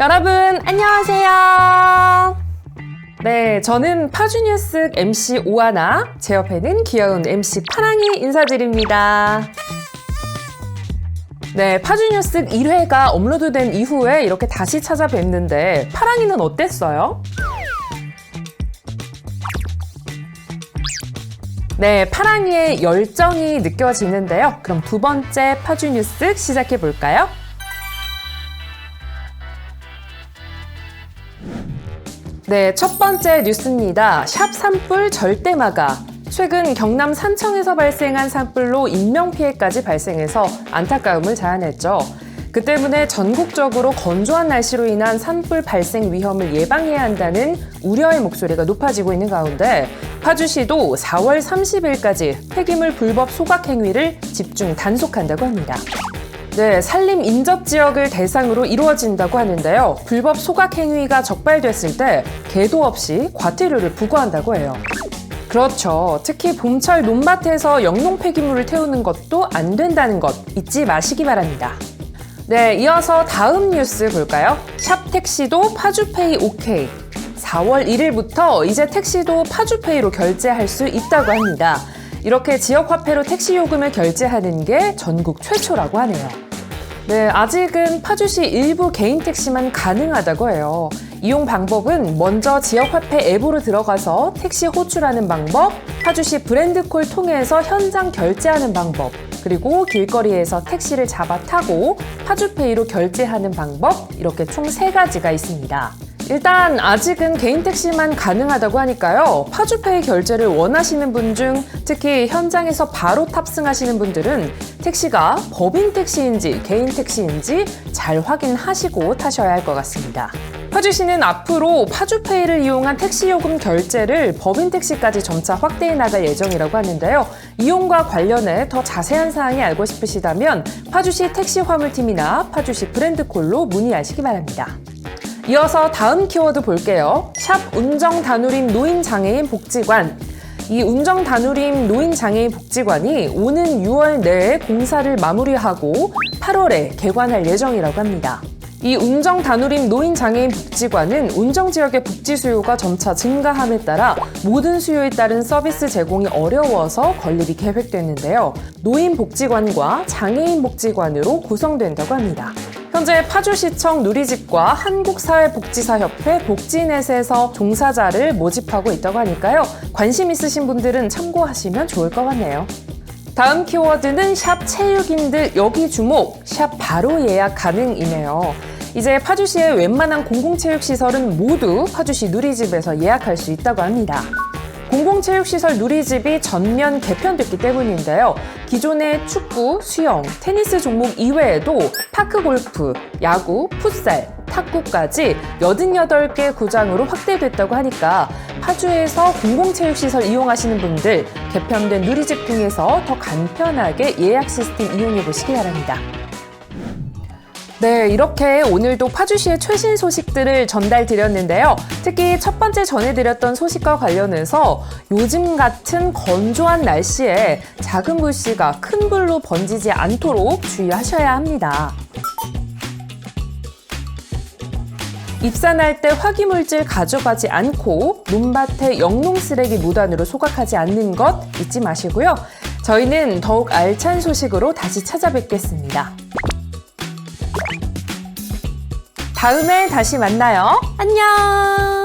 여러분, 안녕하세요. 네, 저는 파주뉴스 MC 오하나, 제 옆에는 귀여운 MC 파랑이 인사드립니다. 네, 파주뉴스 1회가 업로드된 이후에 이렇게 다시 찾아뵙는데, 파랑이는 어땠어요? 네, 파랑이의 열정이 느껴지는데요. 그럼 두 번째 파주 뉴스 시작해 볼까요? 네, 첫 번째 뉴스입니다. 샵 산불 절대 막아. 최근 경남 산청에서 발생한 산불로 인명피해까지 발생해서 안타까움을 자아냈죠. 그 때문에 전국적으로 건조한 날씨로 인한 산불 발생 위험을 예방해야 한다는 우려의 목소리가 높아지고 있는 가운데 파주시도 4월 30일까지 폐기물 불법 소각 행위를 집중 단속한다고 합니다. 네, 산림 인접 지역을 대상으로 이루어진다고 하는데요. 불법 소각 행위가 적발됐을 때 계도 없이 과태료를 부과한다고 해요. 그렇죠. 특히 봄철 논밭에서 영농 폐기물을 태우는 것도 안 된다는 것 잊지 마시기 바랍니다. 네, 이어서 다음 뉴스 볼까요? 샵 택시도 파주페이 오케이. 4월 1일부터 이제 택시도 파주페이로 결제할 수 있다고 합니다. 이렇게 지역 화폐로 택시 요금을 결제하는 게 전국 최초라고 하네요. 네, 아직은 파주시 일부 개인 택시만 가능하다고 해요. 이용 방법은 먼저 지역 화폐 앱으로 들어가서 택시 호출하는 방법, 파주시 브랜드콜 통해서 현장 결제하는 방법, 그리고 길거리에서 택시를 잡아 타고 파주페이로 결제하는 방법, 이렇게 총 세 가지가 있습니다. 일단 아직은 개인 택시만 가능하다고 하니까요. 파주페이 결제를 원하시는 분 중 특히 현장에서 바로 탑승하시는 분들은 택시가 법인 택시인지 개인 택시인지 잘 확인하시고 타셔야 할 것 같습니다. 파주시는 앞으로 파주페이를 이용한 택시 요금 결제를 법인 택시까지 점차 확대해 나갈 예정이라고 하는데요. 이용과 관련해 더 자세한 사항이 알고 싶으시다면 파주시 택시 화물팀이나 파주시 브랜드콜로 문의하시기 바랍니다. 이어서 다음 키워드 볼게요. 샵 운정 다누림 노인 장애인 복지관. 이 운정 다누림 노인 장애인 복지관이 오는 6월 내에 공사를 마무리하고 8월에 개관할 예정이라고 합니다. 이 운정 다누림 노인 장애인 복지관은 운정 지역의 복지 수요가 점차 증가함에 따라 모든 수요에 따른 서비스 제공이 어려워서 건립이 계획됐는데요. 노인 복지관과 장애인 복지관으로 구성된다고 합니다. 현재 파주시청 누리집과 한국사회복지사협회 복지넷에서 종사자를 모집하고 있다고 하니까요. 관심 있으신 분들은 참고하시면 좋을 것 같네요. 다음 키워드는 샵 체육인들 여기 주목, 샵 바로 예약 가능이네요. 이제 파주시의 웬만한 공공체육시설은 모두 파주시 누리집에서 예약할 수 있다고 합니다. 공공체육시설 누리집이 전면 개편됐기 때문인데요. 기존의 축구, 수영, 테니스 종목 이외에도 파크 골프, 야구, 풋살, 탁구까지 88개 구장으로 확대됐다고 하니까 파주에서 공공체육시설 이용하시는 분들 개편된 누리집 통해서 더 간편하게 예약 시스템 이용해 보시기 바랍니다. 네, 이렇게 오늘도 파주시의 최신 소식들을 전달 드렸는데요. 특히 첫 번째 전해드렸던 소식과 관련해서 요즘 같은 건조한 날씨에 작은 불씨가 큰 불로 번지지 않도록 주의하셔야 합니다. 입산할 때 화기물질 가져가지 않고 논밭에 영농 쓰레기 무단으로 소각하지 않는 것 잊지 마시고요. 저희는 더욱 알찬 소식으로 다시 찾아뵙겠습니다. 다음에 다시 만나요. 안녕!